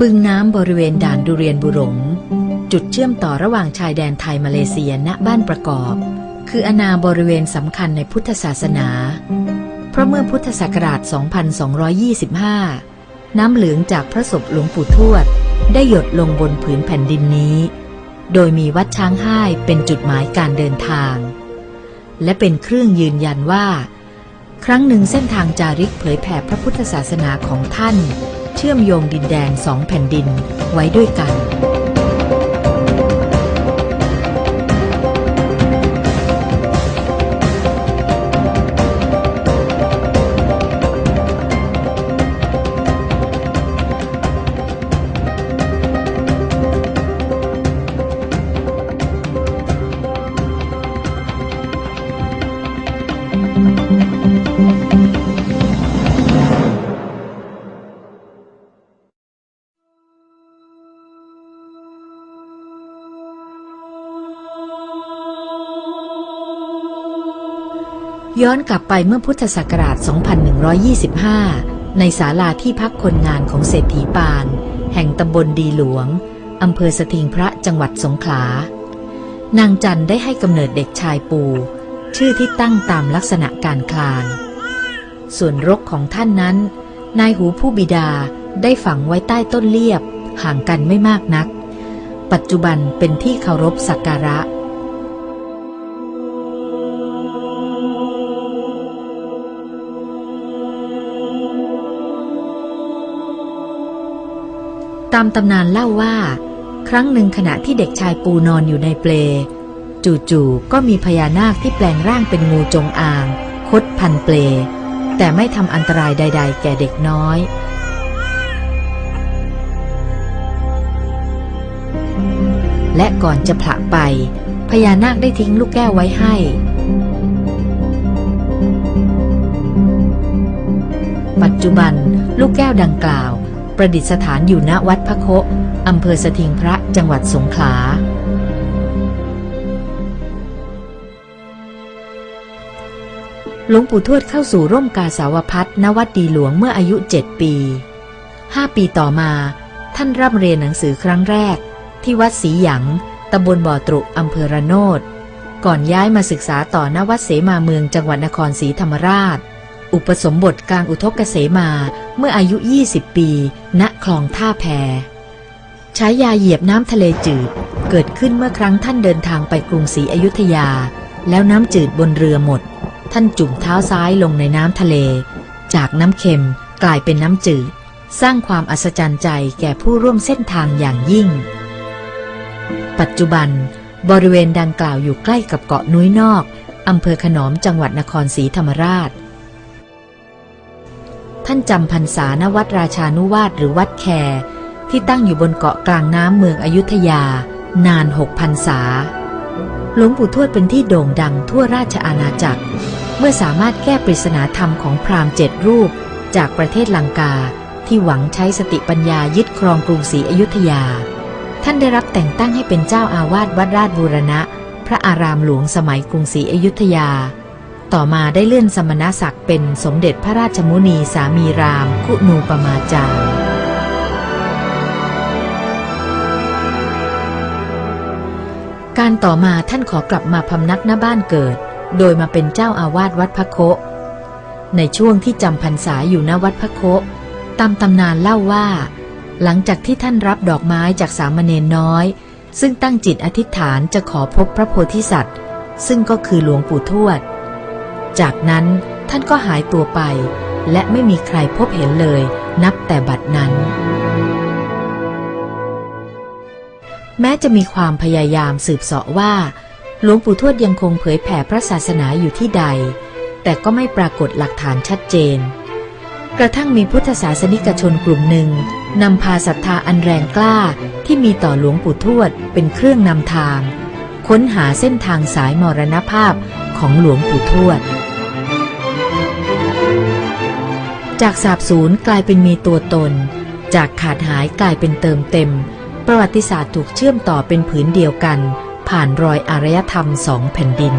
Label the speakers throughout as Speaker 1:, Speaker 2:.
Speaker 1: บึงน้ำบริเวณด่านดุเรียนบุหลงจุดเชื่อมต่อระหว่างชายแดนไทยมาเลเซียณบ้านประกอบ คืออนาบริเวณสำคัญในพุทธศาสนา เพราะเมื่อพุทธศักราช 2225 น้ำเหลืองจากพระศพหลวงปู่ทวด ได้หยดลงบนผืนแผ่นดินนี้ โดยมีวัดช้างห้ายเป็นจุดหมายการเดินทาง และเป็นเครื่องยืนยันว่า ครั้งหนึ่งเส้นทางจาริกเผยแผ่พระพุทธศาสนาของท่าน เชื่อมโยงดินแดนสองแผ่นดินไว้ด้วยกัน ย้อนกลับไปเมื่อพุทธศักราช 2125 ในศาลาที่พักคนงานของเศรษฐีปาน แห่งตำบลดีหลวง อำเภอสถิงพระจังหวัดสงขลา นางจันได้ให้กำเนิดเด็กชายปู ชื่อที่ตั้งตามลักษณะการคลาน ส่วนรกของท่านนั้น นายหูผู้บิดาได้ฝังไว้ใต้ต้นเลียบ ห่างกันไม่มากนัก ปัจจุบันเป็นที่เคารพสักการะ ตามตำนานเล่าว่า ครั้งหนึ่งขณะที่เด็กชายปูนอนอยู่ในเปล จู่ๆก็มีพญานาคที่แปลงร่างเป็นงูจงอาง คดพันเปล แต่ไม่ทำอันตรายใด ๆ แก่เด็กน้อยและก่อนจะผละไป พญานาคได้ทิ้งลูกแก้วไว้ให้ ปัจจุบันลูกแก้วดังกล่าว ประดิษฐานอยู่ณวัดพระโคอำเภอสถิงพระจังหวัดสงขลา หลวงปู่ทวดเข้าสู่ร่มกาสาวพัฒณวัดดีหลวงเมื่ออายุเจ็ดปีห้าปีต่อมา ท่านร่ำเรียนหนังสือครั้งแรก ที่วัดศรีหยังตำบลบ่อตรุอำเภอระโนดก่อนย้ายมาศึกษาต่อณวัดเสมาเมืองจังหวัดนครศรีธรรมราช อุปสมบทกลางอุทกเกษมาเมื่ออายุ 20 ปี ณ คลองท่าแพใช้ยาเหยียบน้ำทะเลจืด เกิดขึ้นเมื่อครั้งท่านเดินทางไปกรุงศรีอยุธยา แล้วน้ำจืดบนเรือหมด ท่านจุ่มเท้าซ้ายลงในน้ำทะเล จากน้ำเค็มกลายเป็นน้ำจืด สร้างความอัศจรรย์ใจแก่ผู้ร่วมเส้นทางอย่างยิ่ง ปัจจุบัน บริเวณดังกล่าวอยู่ใกล้กับเกาะนุ้ยนอกอำเภอขนอมจังหวัดนครศรีธรรมราช ท่านจำพรรษาณวัดราชานุวาสหรือวัดแคที่ตั้งอยู่บนเกาะกลางน้ำเมืองอยุธยา นานหกพรรษา หลวงปู่ทวดเป็นที่โด่งดังทั่วราชอาณาจักร เมื่อสามารถแก้ปริศนาธรรมของพราหมณ์เจ็ดรูป จากประเทศลังกาที่หวังใช้สติปัญญายึดครองกรุงศรีอยุธยา ท่านได้รับแต่งตั้งให้เป็นเจ้าอาวาสวัดราชบูรณะ พระอารามหลวงสมัยกรุงศรีอยุธยา ต่อมาได้เลื่อนสมณศักดิ์เป็นสมเด็จพระราชมุนีสามีราม คุนูปมาจารย์การต่อมาท่านขอกลับมาพำนักหน้าบ้านเกิด โดยมาเป็นเจ้าอาวาสวัดพระโคในช่วงที่จำพรรษาอยู่ณวัดพระโคตามตำนานเล่าว่า หลังจากที่ท่านรับดอกไม้จากสามเณรน้อย ซึ่งตั้งจิตอธิษฐานจะขอพบพระโพธิสัตว์ ซึ่งก็คือหลวงปู่ทวด จากนั้นท่านก็หายตัวไป และไม่มีใครพบเห็นเลยนับแต่บัดนั้น แม้จะมีความพยายามสืบเสาะว่า หลวงปู่ทวดยังคงเผยแผ่พระศาสนาอยู่ที่ใด แต่ก็ไม่ปรากฏหลักฐานชัดเจน กระทั่งมีพุทธศาสนิกชนกลุ่มหนึ่งนำพาศรัทธาอันแรงกล้าที่มีต่อหลวงปู่ทวดเป็นเครื่องนำทาง ค้นหาเส้นทางสายมรณภาพของหลวงปู่ทวด จากสาบสูญกลายเป็นมีตัวตน จากขาดหายกลายเป็นเติมเต็ม ประวัติศาสตร์ถูกเชื่อมต่อเป็นผืนเดียวกัน ผ่านรอยอารยธรรมสองแผ่นดิน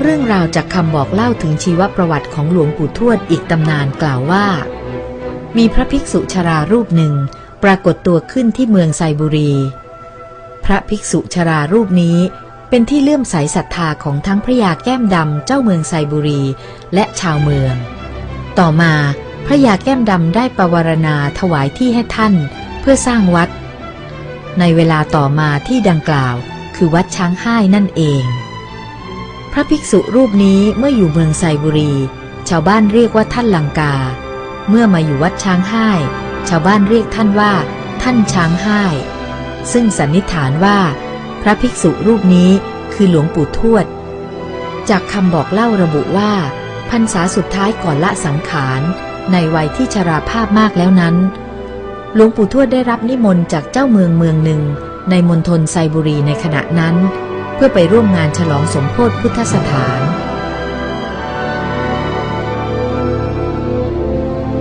Speaker 1: เรื่องราวจากคำบอกเล่าถึงชีวประวัติของหลวงปู่ทวดอีกตำนานกล่าวว่า มีพระภิกษุชรารูปหนึ่งปรากฏตัวขึ้นที่เมืองไซบุรี พระภิกษุชรารูปนี้ เป็นที่เลื่อมใสศรัทธาของทั้งพระยาแก้มดำเจ้าเมืองไซบุรี และชาวเมือง ต่อมาพระยาแก้มดำได้ประวารณาถวายที่ให้ท่านเพื่อสร้างวัด ในเวลาต่อมาที่ดังกล่าวคือวัดช้างห้ายนั่นเอง พระภิกษุรูปนี้เมื่ออยู่เมืองไซบุรี ชาวบ้านเรียกว่าท่านลังกา เมื่อมาอยู่วัดช้างห้าย ชาวบ้านเรียกท่านว่า ท่านช้างห้าย ซึ่งสันนิษฐานว่า ระภิกษุรูปนี้คือหลวงปู่ทวด จากคำบอกเล่าระบุว่าพรรษาสุดท้ายก่อนละสังขารในวัยที่ชราภาพมากแล้วนั้น หลวงปู่ทวดได้รับนิมนต์จากเจ้าเมืองเมืองหนึ่ง ในมณฑลไซบุรีในขณะนั้น เพื่อไปร่วมงานฉลองสมโพธิพุทธสถาน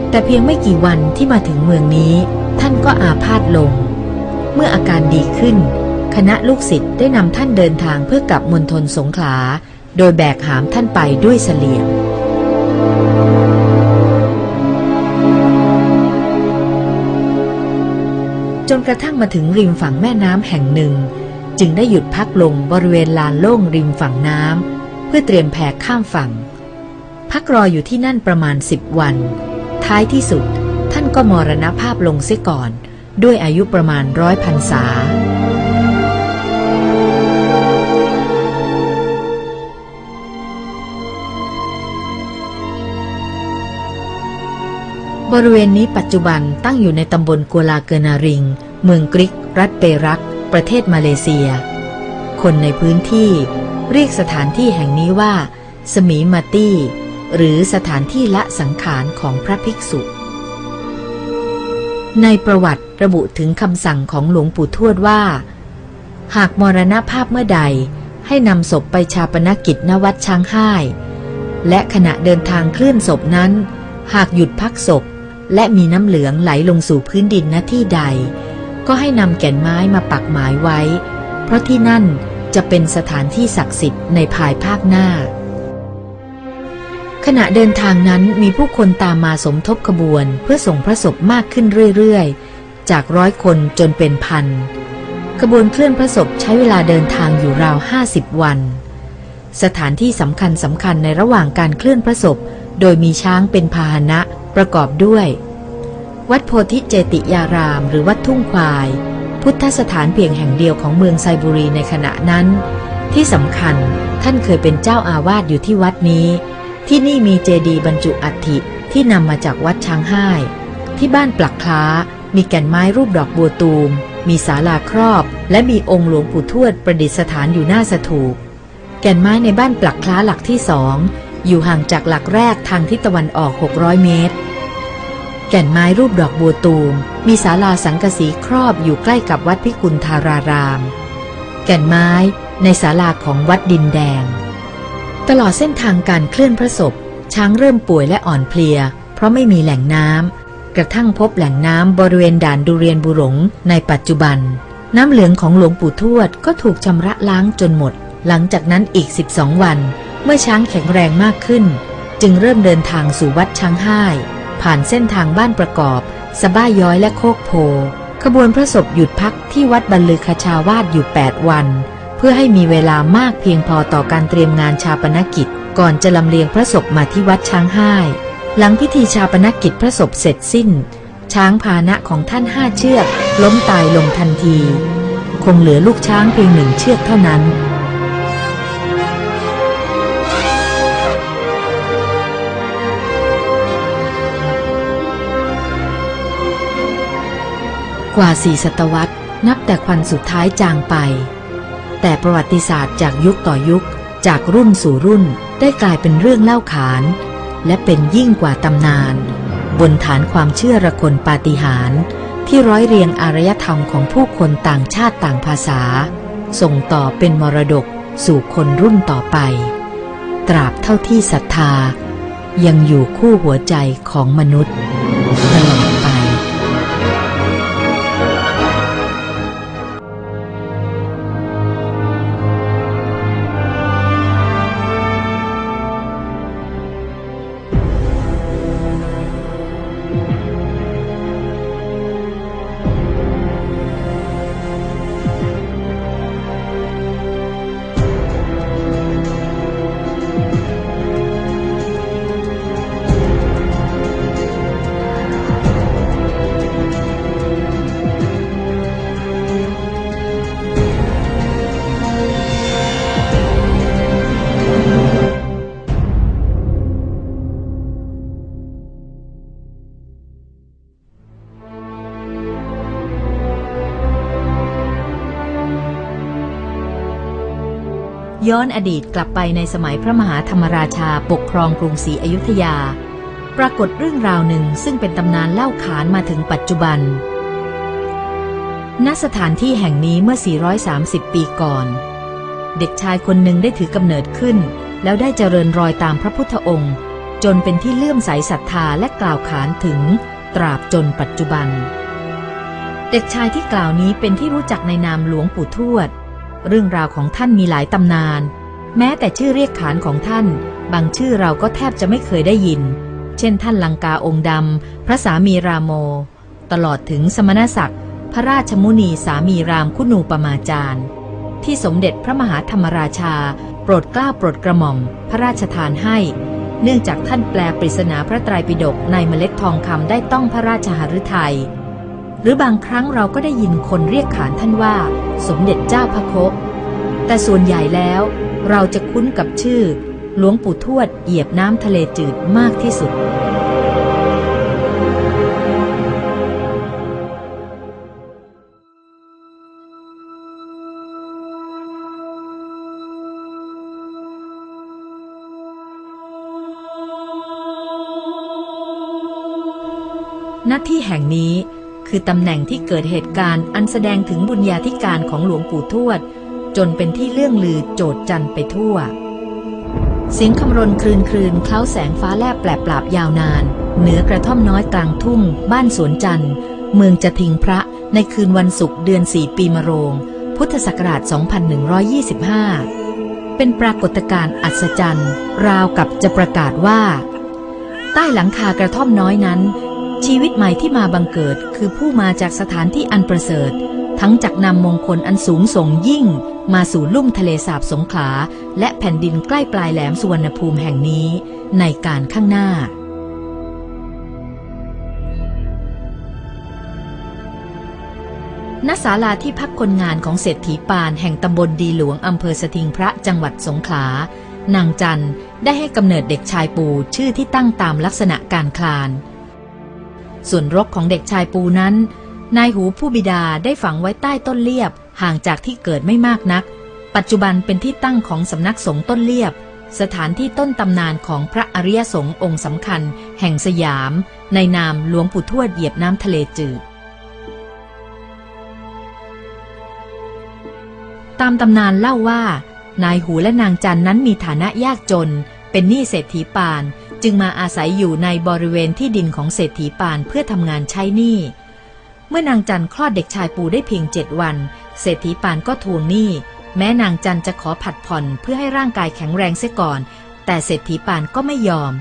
Speaker 1: แต่เพียงไม่กี่วันที่มาถึงเมืองนี้ ท่านก็อาพาธลง เมื่ออาการดีขึ้น คณะลูกศิษย์ได้นำท่านเดินทางเพื่อกลับมณฑลสงขลา โดยแบกหามท่านไปด้วยเสลียงจนกระทั่งมาถึงริมฝั่งแม่น้ำแห่งหนึ่ง จึงได้หยุดพักลงบริเวณลานโล่งริมฝั่งน้ำเพื่อเตรียมแพข้ามฝั่ง พักรออยู่ที่นั่นประมาณสิบวัน ท้ายที่สุด ท่านก็มรณภาพลงเสียก่อน ด้วยอายุประมาณร้อยพรรษา บริเวณนี้ปัจจุบันตั้งอยู่ในตำบลกัวลาเกอนาริง เมืองกริก รัฐเปรัก ประเทศมาเลเซีย คนในพื้นที่เรียกสถานที่แห่งนี้ว่า สมีมาตี้ หรือสถานที่ละสังขารของพระภิกษุ ในประวัติระบุถึงคำสั่งของหลวงปู่ทวดว่า หากมรณภาพเมื่อใดให้นำศพไปชาปนกิจณวัดช้างห้ายและขณะเดินทางเคลื่อนศพนั้น หากหยุดพักศพ และมีน้ำเหลืองไหลลงสู่พื้นดินณที่ใด ก็ให้นำแก่นไม้มาปักหมายไว้ เพราะที่นั่นจะเป็นสถานที่ศักดิ์สิทธิ์ในภายภาคหน้า ขณะเดินทางนั้นมีผู้คนตามมาสมทบขบวนเพื่อส่งพระศพมากขึ้นเรื่อยๆ จากร้อยคนจนเป็นพันขบวนเคลื่อนพระศพใช้เวลาเดินทางอยู่ราวห้าสิบวัน สถานที่สำคัญสำคัญในระหว่างการเคลื่อนพระศพโดยมีช้างเป็นพาหนะ ประกอบด้วย วัดโพธิเจติยาราม หรือวัดทุ่งควาย พุทธสถานเพียงแห่งเดียวของเมืองไซบุรีในขณะนั้น ที่สำคัญท่านเคยเป็นเจ้าอาวาสอยู่ที่วัดนี้ ที่นี่มีเจดีย์บรรจุอัฐิที่นำมาจากวัดช้างห้ายที่บ้านปลักคล้า มีแก่นไม้รูปดอกบัวตูม มีศาลาครอบ และมีองค์หลวงปู่ทวดประดิษฐานอยู่หน้าสถูป แก่นไม้ในบ้านปลักคล้าหลักที่สอง อยู่ห่างจากหลักแรกทางทิศตะวันออก 600 เมตร แก่นไม้รูปดอกบัวตูม มีศาลาสังกสีครอบอยู่ใกล้กับวัดพิกุลธาราราม แก่นไม้ในศาลาของวัดดินแดง ตลอดเส้นทางการเคลื่อนพระศพ ช้างเริ่มป่วยและอ่อนเพลีย เพราะไม่มีแหล่งน้ำกระทั่งพบแหล่งน้ำบริเวณด่านดุเรียนบุหลงในปัจจุบัน น้ำเหลืองของหลวงปู่ทวดก็ถูกชำระล้างจนหมด หลังจากนั้นอีก 12 วัน เมื่อช้างแข็งแรงมากขึ้น จึงเริ่มเดินทางสู่วัดช้างห้าย ผ่านเส้นทางบ้านประกอบสะบ้าย้อยและโคกโพ ขบวนพระศพหยุดพักที่วัดบรรลือคชาวาสอยู่ 8 วัน เพื่อให้มีเวลามากเพียงพอต่อการเตรียมงานชาปนกิจ ก่อนจะลำเลียงพระศพมาที่วัดช้างห้าย หลังพิธีชาปนกิจพระศพเสร็จสิ้น ช้างพานะของท่านห้าเชือก ล้มตายลงทันที คงเหลือลูกช้างเพียงหนึ่งเชือกเท่านั้น กว่าสี่ศตวรรษ นับแต่ควันสุดท้ายจางไป แต่ประวัติศาสตร์จากยุคต่อยุค จากรุ่นสู่รุ่นได้กลายเป็นเรื่องเล่าขาน และเป็นยิ่งกว่าตำนาน บนฐานความเชื่อระคนปาฏิหาริย์ที่ร้อยเรียงอารยธรรมของผู้คนต่างชาติต่างภาษา ส่งต่อเป็นมรดกสู่คนรุ่นต่อไป ตราบเท่าที่ศรัทธา ยังอยู่คู่หัวใจของมนุษย์ ย้อนอดีตกลับไปในสมัยพระมหาธรรมราชาปกครองกรุงศรีอยุธยา ปรากฏเรื่องราวหนึ่งซึ่งเป็นตำนานเล่าขานมาถึงปัจจุบัน ณ สถานที่แห่งนี้เมื่อ 430 ปีก่อน เด็กชายคนหนึ่งได้ถือกำเนิดขึ้น แล้วได้เจริญรอยตามพระพุทธองค์ จนเป็นที่เลื่อมใสศรัทธาและกล่าวขานถึง ตราบจนปัจจุบัน เด็กชายที่กล่าวนี้เป็นที่รู้จักในนามหลวงปู่ทวด เรื่องราวของท่านมีหลายตำนาน แม้แต่ชื่อเรียกขานของท่าน บางชื่อเราก็แทบจะไม่เคยได้ยิน เช่น ท่านลังกาองค์ดำพระสามีรามโม ตลอดถึงสมณศักดิ์พระราชมุนีสามีรามคุณูปมาจารย์ ที่สมเด็จพระมหาธรรมราชา โปรดกล้าโปรดกระหม่อม พระราชทานให้ เนื่องจากท่านแปลปริศนาพระไตรปิฎกในเมล็ดทองคำได้ต้องพระราชหฤทัย หรือบางครั้งเราก็ได้ยินคนเรียกขานท่านว่า สมเด็จเจ้าพระโคแต่ส่วนใหญ่แล้ว เราจะคุ้นกับชื่อ หลวงปู่ทวดเหยียบน้ำทะเลจืดมากที่สุดณที่แห่งนี้ คือตำแหน่งที่เกิดเหตุการณ์อันแสดงถึงบุญญาธิการของหลวงปู่ทวด จนเป็นที่เลื่องลือโจดจันไปทั่ว เสียงคำรนคลืนคลืนเคล้าแสงฟ้าแลบแปลบปราบยาวนาน เหนือกระท่อมน้อยกลางทุ่ง บ้านสวนจันทร์เมืองจะทิงพระในคืนวันศุกร์เดือนสี่ปีมะโรง พุทธศักราช 2125 เป็นปรากฏการณ์อัศจรรย์ ราวกับจะประกาศว่า ใต้หลังคากระท่อมน้อยนั้น ชีวิตใหม่ที่มาบังเกิดคือผู้มาจากสถานที่อันประเสริฐ ทั้งจากนำมงคลอันสูงส่งยิ่ง มาสู่ลุ่มทะเลสาบสงขลา และแผ่นดินใกล้ปลายแหลมสุวรรณภูมิแห่งนี้ ในการข้างหน้า ณ ศาลาที่พักคนงานของเศรษฐีปานแห่งตำบลดีหลวงอำเภอสถิงพระจังหวัดสงขลา นางจันได้ให้กำเนิดเด็กชายปูชื่อที่ตั้งตามลักษณะการคลาน ส่วนรกของเด็กชายปูนั้น นายหูผู้บิดาได้ฝังไว้ใต้ต้นเลียบ ห่างจากที่เกิดไม่มากนัก ปัจจุบันเป็นที่ตั้งของสำนักสงฆ์ต้นเลียบ สถานที่ต้นตำนานของพระอริยสงฆ์องค์สำคัญ แห่งสยาม ในนามหลวงปู่ทวดเหยียบน้ำทะเลจืดตามตำนานเล่าว่า นายหูและนางจันนั้นมีฐานะยากจน เป็นหนี้เศรษฐีปาน จึงมาอาศัยอยู่ในบริเวณที่ดินของเศรษฐีปานเพื่อทำงานใช้หนี้ เมื่อนางจันคลอดเด็กชายปูได้เพียงเจ็ดวัน เศรษฐีปานก็ทวงหนี้ แม้นางจันจะขอผัดผ่อนเพื่อให้ร่างกายแข็งแรงเสียก่อน แต่เศรษฐีปานก็ไม่ยอม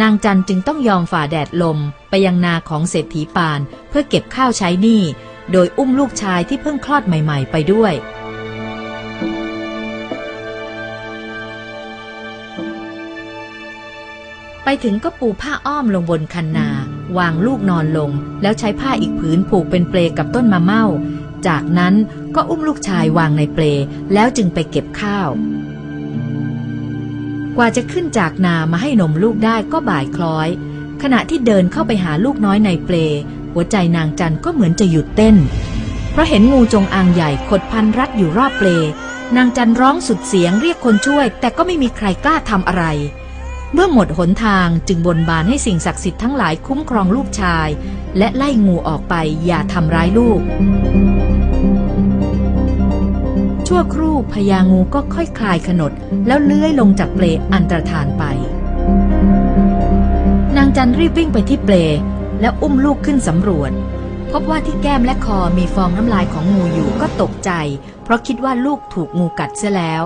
Speaker 1: นางจันจึงต้องยอมฝ่าแดดลมไปยังนาของเศรษฐีปานเพื่อเก็บข้าวใช้หนี้ โดยอุ้มลูกชายที่เพิ่งคลอดใหม่ ๆ ไปด้วย ไปถึงก็ปูผ้าอ้อมลงบนคันนา วางลูกนอนลง แล้วใช้ผ้าอีกผืนผูกเป็นเปลกับต้นมะเม่า จากนั้นก็อุ้มลูกชายวางในเปลแล้วจึงไปเก็บข้าว กว่าจะขึ้นจากนามาให้นมลูกได้ก็บ่ายคล้อย ขณะที่เดินเข้าไปหาลูกน้อยในเปล หัวใจนางจันก็เหมือนจะหยุดเต้น เพราะเห็นงูจงอางใหญ่ขดพันรัดอยู่รอบเปล นางจันร้องสุดเสียงเรียกคนช่วย แต่ก็ไม่มีใครกล้าทำอะไร เมื่อหมดหนทางจึงบนบานให้สิ่งศักดิ์สิทธิ์ทั้งหลายคุ้มครองลูกชาย และไล่งูออกไปอย่าทำร้ายลูก ชั่วครู่พญางูก็ค่อยคลายขนด แล้วเลื้อยลงจากเปลอันตรธานไป นางจันรีบวิ่งไปที่เปลแล้วอุ้มลูกขึ้นสำรวจ พบว่าที่แก้มและคอมีฟองน้ำลายของงูอยู่ก็ตกใจ เพราะคิดว่าลูกถูกงูกัดเสียแล้ว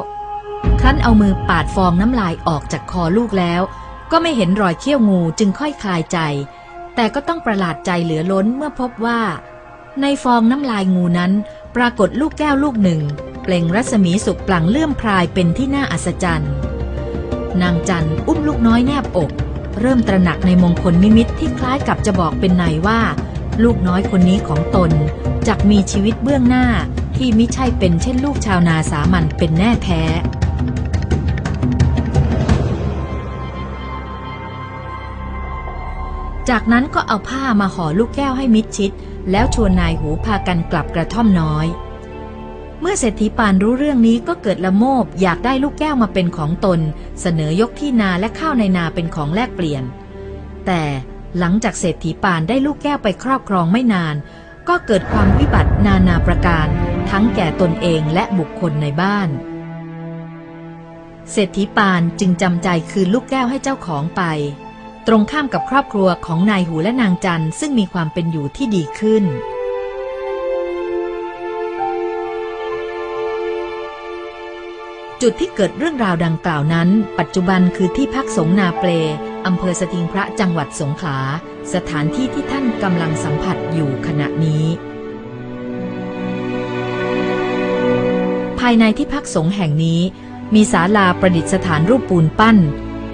Speaker 1: ครั้นเอามือปาดฟองน้ำลายออกจากคอลูกแล้ว ก็ไม่เห็นรอยเขี้ยวงูจึงค่อยคลายใจ แต่ก็ต้องประหลาดใจเหลือล้นเมื่อพบว่า ในฟองน้ำลายงูนั้น ปรากฏลูกแก้วลูกหนึ่ง เปล่งรัศมีสุกปลังเลื่อมพรายเป็นที่น่าอัศจรรย์ นางจันอุ้มลูกน้อยแนบอก เริ่มตระหนักในมงคลนิมิตที่คล้ายกับจะบอกเป็นในว่า ลูกน้อยคนนี้ของตนจักมีชีวิตเบื้องหน้าที่มิใช่เป็นเช่นลูกชาวนาสามัญเป็นแน่แท้ จากนั้นก็เอาผ้ามาห่อลูกแก้วให้มิดชิด แล้วชวนนายหูพากันกลับกระท่อมน้อย เมื่อเศรษฐีปานรู้เรื่องนี้ก็เกิดละโมบอยากได้ลูกแก้วมาเป็นของตน เสนอยกที่นาและข้าวในนาเป็นของแลกเปลี่ยน แต่หลังจากเศรษฐีปานได้ลูกแก้วไปครอบครองไม่นาน ก็เกิดความวิบัตินานาประการ ทั้งแก่ตนเองและบุคคลในบ้าน เศรษฐีปานจึงจำใจคืนลูกแก้วให้เจ้าของไป ตรงข้ามกับครอบครัวของนายหูและนางจันซึ่งมีความเป็นอยู่ที่ดีขึ้น จุดที่เกิดเรื่องราวดังกล่าวนั้น ปัจจุบันคือที่พักสงนาเปลอำเภอสถิงพระจังหวัดสงขลา สถานที่ที่ท่านกำลังสัมผัสอยู่ขณะนี้ ภายในที่พักสงแห่งนี้ มีศาลาประดิษฐานรูปปูนปั้น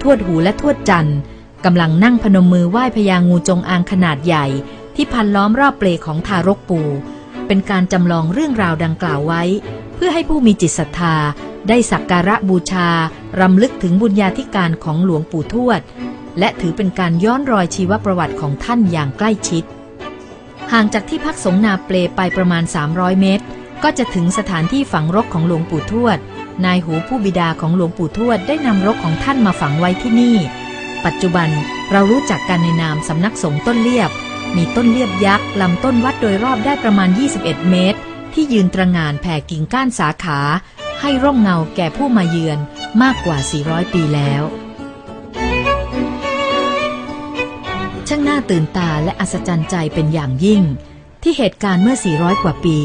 Speaker 1: ทวดหูและทวดจันทร์ กำลังนั่งพนมมือไหว้พญางูจงอางขนาดใหญ่ ที่พันล้อมรอบเปลของทารกปู เป็นการจำลองเรื่องราวดังกล่าวไว้ เพื่อให้ผู้มีจิตศรัทธา ได้สักการะบูชารำลึกถึงบุญญาธิการของหลวงปู่ทวด และถือเป็นการย้อนรอยชีวประวัติของท่านอย่างใกล้ชิด ห่างจากที่พักสงนาเปลไปประมาณ 300 เมตร ก็จะถึงสถานที่ฝังรกของหลวงปู่ทวดนายหูผู้บิดาของหลวงปู่ทวดได้นำรกของท่านมาฝังไว้ที่นี่ ปัจจุบันเรารู้จักกันในนามสำนักสงฆ์ต้นเลียบ มีต้นเลียบยักษ์ลำต้นวัดโดยรอบได้ประมาณ 21 เมตร ที่ยืนตระงานแผ่กิ่งก้านสาขา ให้ร่มเงาแก่ผู้มาเยือนมากกว่า 400 ปีแล้ว ช่างน่าตื่นตาและอัศจรรย์ใจเป็นอย่างยิ่ง ที่เหตุการณ์เมื่อ 400 กว่าปี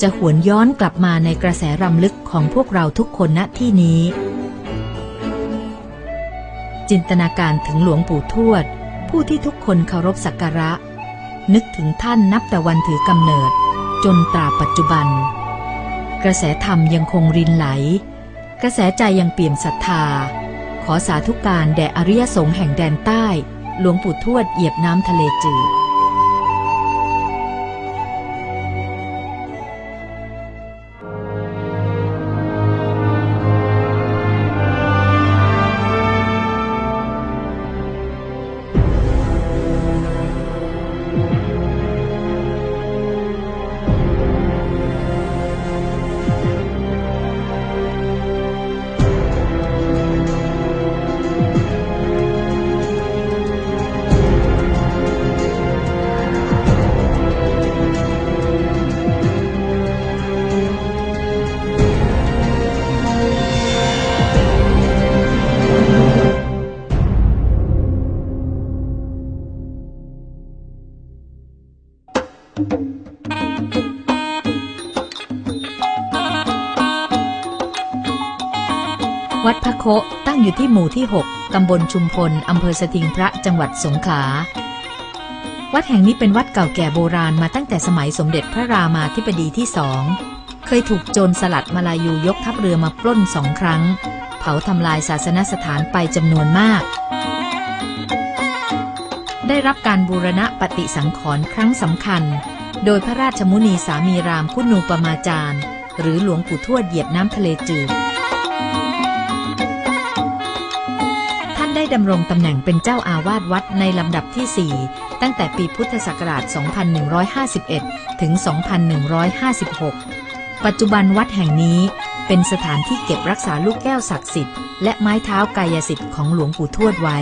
Speaker 1: จะหวนย้อนกลับมาในกระแสรำลึกของพวกเราทุกคนณที่นี้ จินตนาการถึงหลวงปู่ทวด ผู้ที่ทุกคนเคารพสักการะ นึกถึงท่านนับแต่วันถือกำเนิด จนตราปัจจุบัน กระแสธรรมยังคงรินไหล กระแสใจยังเปี่ยมศรัทธา ขอสาธุการแด่อริยสงฆ์แห่งแดนใต้ หลวงปู่ทวดเหยียบน้ำทะเลจืด อยู่ที่หมู่ที่ 6 ตำบลชุมพล อำเภอสถิงพระ จังหวัดสงขลา วัดแห่งนี้เป็นวัดเก่าแก่โบราณมาตั้งแต่สมัยสมเด็จพระรามาธิบดีที่สอง เคยถูกโจรสลัดมาลายูยกทัพเรือมาปล้นสองครั้ง เผาทำลายศาสนสถานไปจำนวนมาก ได้รับการบูรณะปฏิสังขรณ์ครั้งสำคัญ โดยพระราชมุนีสามีรามคุณูปมาจารย์ หรือหลวงปู่ทวดเหยียบน้ำทะเลจืด ด้ดำรงตำแหน่งเป็นเจ้าอาวาสวัดในลำดับที่ 4 ตั้งแต่ปีพุทธศักราช 2151 ถึง 2156 ปัจจุบันวัดแห่งนี้เป็นสถานที่เก็บรักษาลูกแก้วศักดิ์สิทธิ์และไม้เท้ากายสิทธิ์ของหลวงปู่ทวดไว้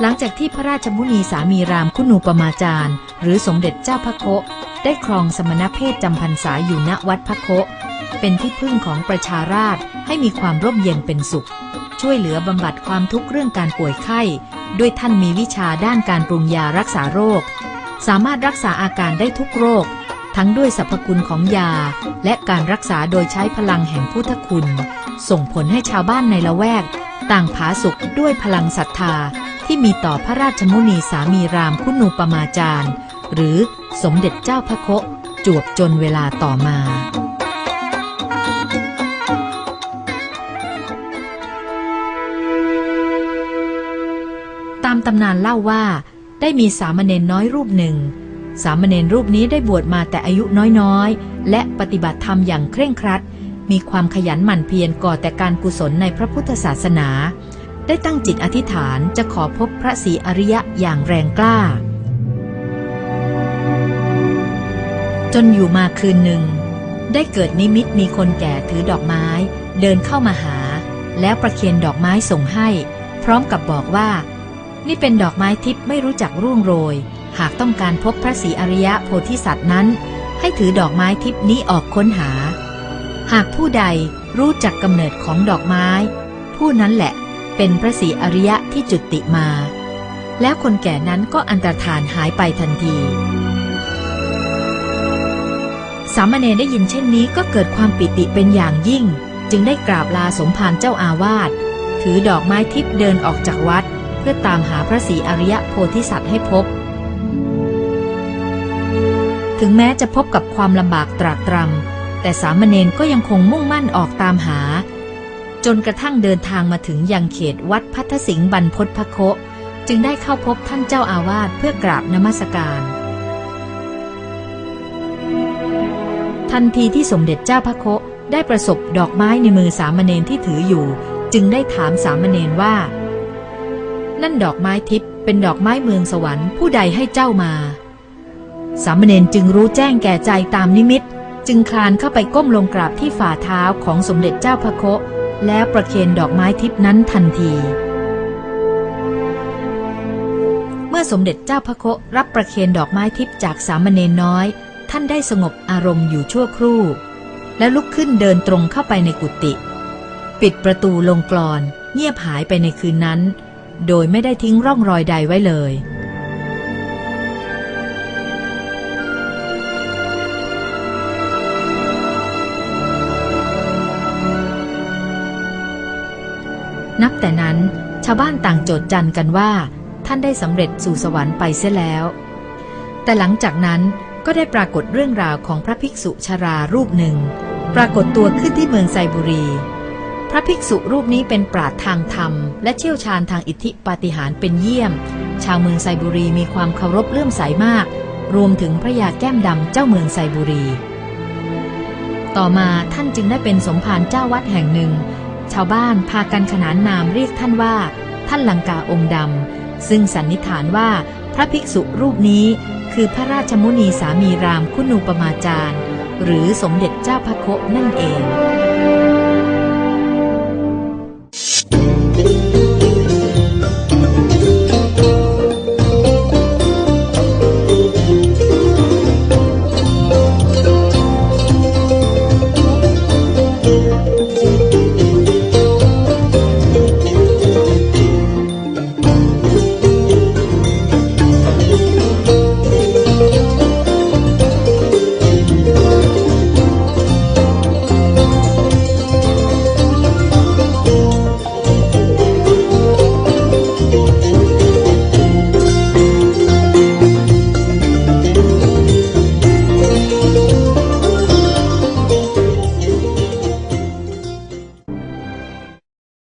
Speaker 1: หลังจากที่พระราชมุนีสามีรามคุณูปมาจารย์ หรือสมเด็จเจ้าพระโคได้ครองสมณเพศจำพรรษาอยู่ณวัดพระโค เป็นที่พึ่งของประชาราษฎร์ให้มีความร่มเย็นเป็นสุข ช่วยเหลือบำบัดความทุกข์เรื่องการป่วยไข้ ด้วยท่านมีวิชาด้านการปรุงยารักษาโรค สามารถรักษาอาการได้ทุกโรค ทั้งด้วยสรรพคุณของยา และการรักษาโดยใช้พลังแห่งพุทธคุณ ส่งผลให้ชาวบ้านในละแวก ต่างผาสุกด้วยพลังศรัทธาที่มีต่อพระราชมุนีสามีรามคุณูปมาจารย์ หรือสมเด็จเจ้าพระโคจวบจนเวลาต่อมาามตำนานเล่าว่า ได้มีสามเณรน้อยรูปหนึ่ง สามเณรรูปนี้ได้บวชมาแต่อายุน้อยๆ และปฏิบัติธรรมอย่างเคร่งครัด มีความขยันหมั่นเพียรก่อแต่การกุศลในพระพุทธศาสนา ได้ตั้งจิตอธิษฐานจะขอพบพระศรีอริยะอย่างแรงกล้า จนอยู่มาคืนหนึ่ง ได้เกิดนิมิตมีคนแก่ถือดอกไม้ เดินเข้ามาหา แล้วประเคนดอกไม้ส่งให้ พร้อมกับบอกว่า นี่เป็นดอกไม้ทิพย์ไม่รู้จักร่วงโรย หากต้องการพบพระศรีอริยะโพธิสัตว์นั้น ให้ถือดอกไม้ทิพย์นี้ออกค้นหา หากผู้ใดรู้จักกำเนิดของดอกไม้ ผู้นั้นแหละเป็นพระศรีอริยะที่จุติมา แล้วคนแก่นั้นก็อันตรธานหายไปทันที สามเณรได้ยินเช่นนี้ก็เกิดความปิติเป็นอย่างยิ่ง จึงได้กราบลาสมภารเจ้าอาวาสถือดอกไม้ทิพย์เดินออกจากวัด เพื่อตามหาพระศรีอริยะโพธิสัตว์ให้พบ ถึงแม้จะพบกับความลำบากตรากตรำแต่สามเณรก็ยังคงมุ่งมั่นออกตามหา จนกระทั่งเดินทางมาถึงยังเขตวัดพัทสิงห์บรรพตพระโคจึงได้เข้าพบท่านเจ้าอาวาสเพื่อกราบนมัสการ ทันทีที่สมเด็จเจ้าพระโคได้ประสบดอกไม้ในมือสามเณรที่ถืออยู่ จึงได้ถามสามเณรว่า นั่นดอกไม้ทิพย์เป็นดอกไม้เมืองสวรรค์ผู้ใดให้เจ้ามา สามเณรจึงรู้แจ้งแก่ใจตามนิมิต จึงคลานเข้าไปก้มลงกราบที่ฝ่าเท้าของสมเด็จเจ้าพระโคแล้วประเคนดอกไม้ทิพย์นั้นทันที เมื่อสมเด็จเจ้าพระโครับประเคนดอกไม้ทิพย์จากสามเณรน้อย ท่านได้สงบอารมณ์อยู่ชั่วครู่ แล้วลุกขึ้นเดินตรงเข้าไปในกุฏิปิดประตูลงกรอน เงียบหายไปในคืนนั้น โดยไม่ได้ทิ้งร่องรอยใดไว้เลย นับแต่นั้นชาวบ้านต่างโจทย์จันกันว่า ท่านได้สำเร็จสู่สวรรค์ไปเสียแล้ว แต่หลังจากนั้นก็ได้ปรากฏเรื่องราวของพระภิกษุชารารูปหนึ่ง ปรากฏตัวขึ้นที่เมืองไซบุรี พระภิกษุรูปนี้เป็นปราดทางธรรม และเชี่ยวชาญทางอิทธิปาฏิหาริย์เป็นเยี่ยม ชาวเมืองไซบุรีมีความเคารพเลื่อมใสมาก รวมถึงพระยาแก้มดำเจ้าเมืองไซบุรี ต่อมาท่านจึงได้เป็นสมภารเจ้าวัดแห่งหนึ่ง ชาวบ้านพากันขนานนามเรียกท่านว่า ท่านลังกาองค์ดำซึ่งสันนิษฐานว่าพระภิกษุรูปนี้คือพระราชมุนีสามีรามคุณูปมาจารย์ หรือสมเด็จเจ้าพระโคนั่นเอง